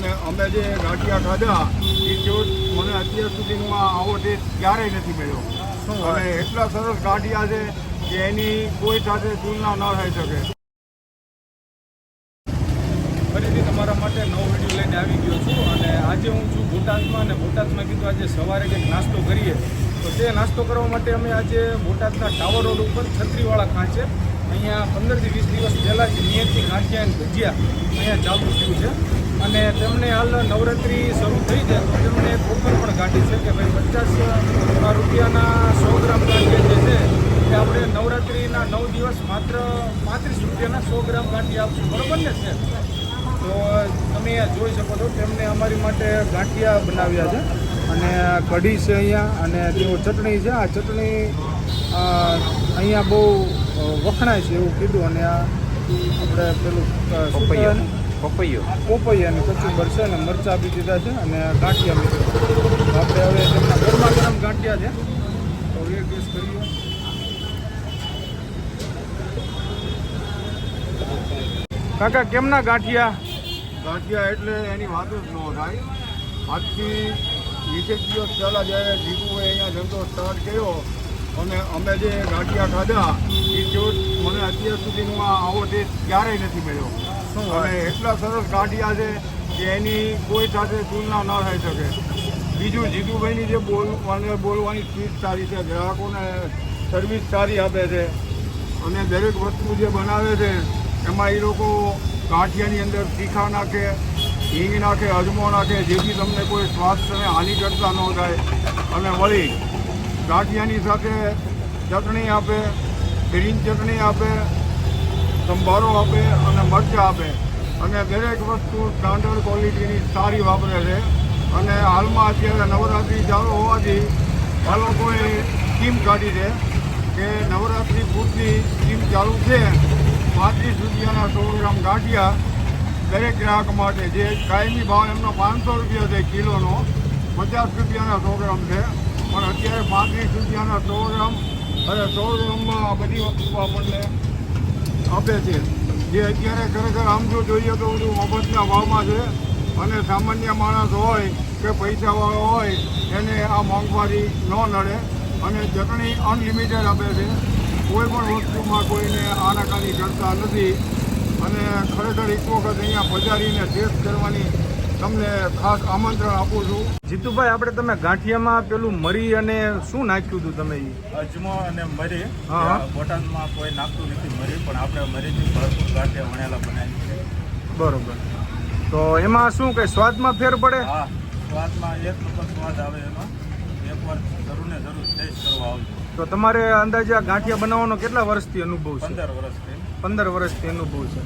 અને અમે જે ગાંઠિયા ખાધા એ ટેસ્ટ મને અત્યાર સુધીમાં આવો ટેસ્ટ ક્યારેય નથી મળ્યો. અને એટલા સરસ ગાંઠિયા છે કે એની કોઈ સાથે તુલના ન થઈ શકે. ફરીથી તમારા માટે નવો વીડિયો લઈને આવી ગયો છું અને આજે હું છું બોટાદમાં અને બોટાદમાં કીધું આજે સવારે કંઈક નાસ્તો કરીએ. તો તે નાસ્તો કરવા માટે અમે આજે બોટાદના ટાવર રોડ ઉપર છત્રીવાળા ખાંચે અહીંયા પંદરથી વીસ દિવસ પહેલાં જ નિયતથી ગાંઠિયા અને ભજીયા અહીંયા ચાલુ થયું છે. અને તેમને હાલ નવરાત્રિ શરૂ થઈ છે, તો તેમણે એક ઓફર પણ કાઢી છે કે ભાઈ પચાસ રૂપિયાના સો ગ્રામ ગાંઠિયા જે છે, એ આપણે નવરાત્રિના નવ દિવસ માત્ર પાંત્રીસ રૂપિયાના સો ગ્રામ ગાંઠિયા આપશું. બરોબર ને છે? તો તમે જોઈ શકો છો, તેમને અમારી માટે ગાંઠિયા બનાવ્યા છે. અને કઢી છે અહીંયા, અને તેઓ ચટણી છે. આ ચટણી અહીંયા બહુ વખણાય છે એવું કીધું અને આ આપણે પેલું પપૈયા. પોપૈયાની કચુંબર છે અને મરચાં બી દીધા છે અને ગાંઠિયા બી આપણે હવે તેમના ગરમા ગરમ ગાંઠિયા છે. તો એ ગેસ કરીએ. કાકા કેમના ગાંઠિયા? ગાંઠિયા એટલે એની વાત જ ન થાય. આજથી વીસેક દિવસ પહેલાં જ્યારે જીતુએ અહીંયા ધંધો સ્ટાર્ટ કર્યો. અને અમે જે ગાંઠિયા ખાધા એ જો મને અત્યાર સુધીમાં આવો ટેસ્ટ ક્યારેય નથી મળ્યો. અને એટલા સરસ ગાંઠિયા છે કે એની કોઈ સાથે તુલના ન થઈ શકે. બીજું જીતુભાઈની જે બોલવાની બોલવાની સ્પીડ સારી છે ગ્રાહકોને સર્વિસ સારી આપે છે અને દરેક વસ્તુ જે બનાવે છે એમાં એ લોકો ગાંઠિયાની અંદર તીખા નાખે હિંગ નાખે અજમો નાખે જેથી તમને કોઈ સ્વાસ્થ્યને હાનિ કરતા ન થાય અને વળી ગાંઠિયાની સાથે ચટણી આપે, ગ્રીન ચટણી આપે, સંભારો આપે અને મરચાં આપે. અને દરેક વસ્તુ સ્ટાન્ડર્ડ ક્વોલિટીની સારી વાપરે છે. અને હાલમાં અત્યારે નવરાત્રિ ચાલુ હોવાથી આ લોકોએ સ્કીમ કાઢી છે કે નવરાત્રિ પૂરતી સ્કીમ ચાલુ છે. પાંત્રીસ રૂપિયાના સો ગ્રામ ગાંઠિયા દરેક ગ્રાહક માટે. જે કાયમી ભાવ એમનો પાંચસો રૂપિયા છે કિલોનો. પચાસ રૂપિયાના સો ગ્રામ છે. પણ અત્યારે પાંત્રીસ રૂપિયાના સો અને સો ગ્રામમાં આ બધી વસ્તુ આપણને આપે છે. જે અત્યારે ખરેખર આમ જો જોઈએ તો બધું મફતના ભાવમાં છે અને સામાન્ય માણસ હોય કે પૈસાવાળો હોય એને આ મોંઘવારી ન નડે અને ચટણી અનલિમિટેડ આપે છે. કોઈ પણ વસ્તુમાં કોઈને આનાકાની કરતા નથી અને ખરેખર એક વખત અહીંયા પધારીને ટેસ્ટ કરવાની તમને ખાસ આમંત્રણ આપું છું. જીતુભાઈ આપણે તમે ગાંઠિયામાં પેલું મરી અને શું નાખ્યું હતું તમે? અજમો અને મરી. હા, હા. બોટાદમાં કોઈ નાખતું નથી મરી પણ આપણે મરીથી ભરપૂર ગાંઠિયા વણેલા બનાવી છે બરોબર. તો એમાં શું કઈ સ્વાદમાં ફેર પડે? હા સ્વાદમાં એક નંબર સ્વાદ આવે એનો એકવાર જરૂર ને જરૂર ટેસ્ટ કરવા આવજો. તો તમારે અંદાજે આ ગાંઠિયા બનાવવાનો કેટલા વર્ષથી અનુભવ છે? પંદર વર્ષથી. પંદર વર્ષથી અનુભવ છે.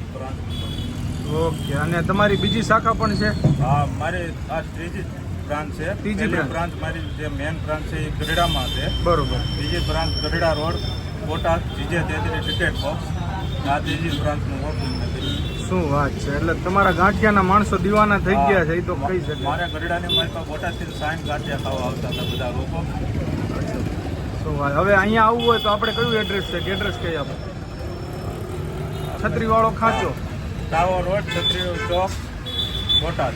ઓકે અને તમારી બીજી શાખા પણ છે? હા મારી આ ત્રીજી બ્રાન્ચ છે. ત્રીજી પહેલી બ્રાન્ચ. મારી જે મેઈન બ્રાન્ચ છે એ ગઢડામાં છે. બરોબર. બીજી branch Gadhada road Botad GJ તેત્રી ટિકેટ બોક્સ આ ત્રીજી બ્રાન્ચનું ઓપનિંગ નથી શું વાત છે? એટલે તમારા ગાંઠિયાના માણસો દીવાના થઈ ગયા છે એ તો કહી શકે. મારા ગઢડાની મારી પાસે બોટાદથી સાઈન ગાંઠિયા ખાવા આવતા હતા બધા લોકો. શું વાત. હવે અહીંયા આવવું હોય તો આપણે કયું એડ્રેસ છે? એડ્રેસ કઈ આપણે? છત્રીવાળો ખાંચો. ટાવર રોડ છત્રી ચોક બોટાદ